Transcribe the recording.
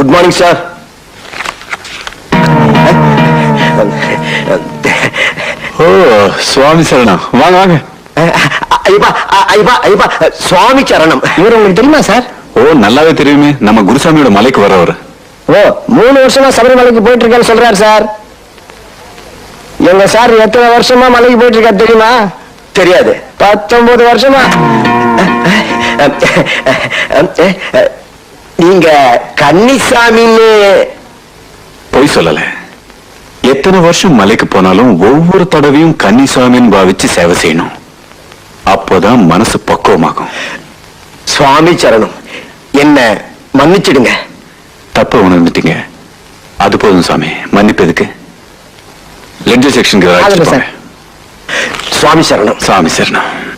Good morning sir ஓ சுவாமி சரணம். வாங்க வாங்க. ஐயப்பா ஐயப்பா ஐயப்பா சுவாமி சரணம். இவர் உங்களுக்கு தெரியுமா சார்? ஓ நல்லாவே தெரியுமே. நம்ம குருசாமியோட மலைக்கு வரவர். ஓ மூணு வருஷமா சபரிமலைக்கு போயிட்டு இருக்கேன்னு சொல்றாரு சார். எங்க சார் எத்தனை வருஷமா மலைக்கு போயிட்டு இருக்காரு தெரியுமா? தெரியாது. பத்தொன்பது வருஷமா. நீங்க கன்னிசாமின்னு பொய் சொல்லல. எத்தனை வருஷம் மலைக்கு போனாலும் ஒவ்வொரு தடவையும் கன்னிசாமின்னு பாவிச்சு சேவை செய்யணும். அப்போதான் மனசு பக்குவமாகும். சுவாமி சரணம். என்ன மன்னிச்சிடுங்க. தப்பு உணர்ந்துட்டீங்க. அது போதும் சாமி. மன்னிப்பு எதுக்கு? ஆகட்டும் சார். சுவாமி சரணம். சாமி சரணம்.